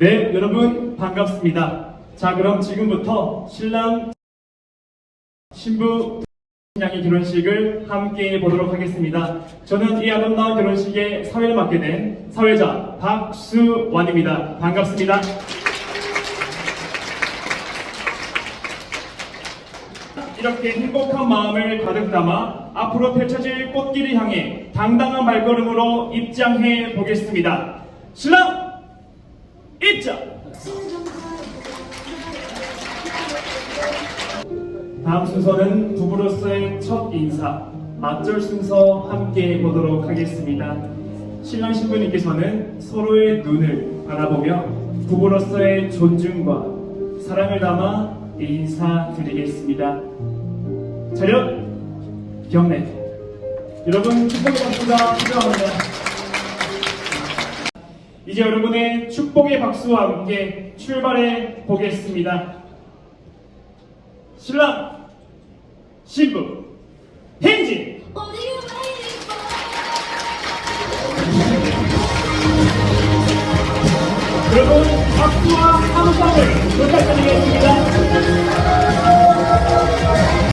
네, 여러분 반갑습니다. 자, 그럼 지금부터 신랑 신부 양의 결혼식을 함께 보도록 하겠습니다. 저는 이 아름다운 결혼식의 사회를 맡게 된 사회자 박수원입니다. 반갑습니다. 이렇게 행복한 마음을 가득 담아 앞으로 펼쳐질 꽃길을 향해 당당한 발걸음으로 입장해 보겠습니다. 신랑 입장! 다음 순서는 부부로서의 첫 인사, 맞절 순서 함께 보도록 하겠습니다. 신랑 신부님께서는 서로의 눈을 바라보며 부부로서의 존중과 사랑을 담아 인사드리겠습니다. 차렷, 경례. 여러분 박수가 필요합니다. 이제 여러분의 축복의 박수와 함께 출발해 보겠습니다. 신랑, 신부, 행진! 여러분 박수와